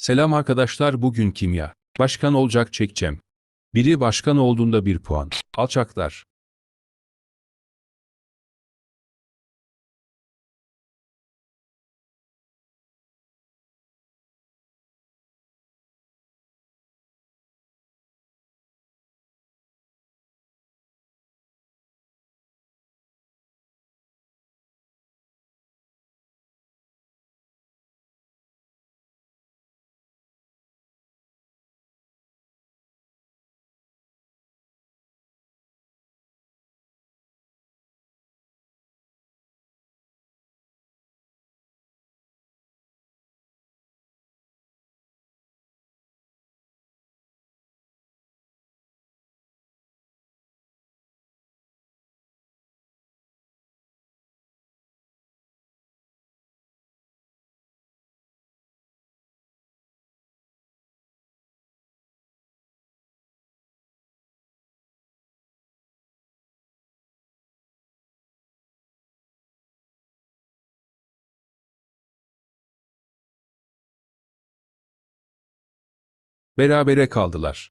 Selam arkadaşlar bugün kimya. Başkan olacak çekeceğim. Biri başkan olduğunda bir puan. Alçaklar. Berabere kaldılar.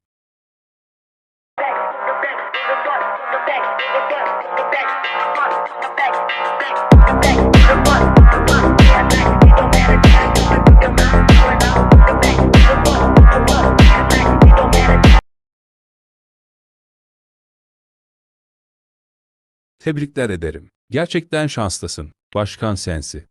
Tebrikler ederim. Gerçekten şanslısın. Başkan sensi.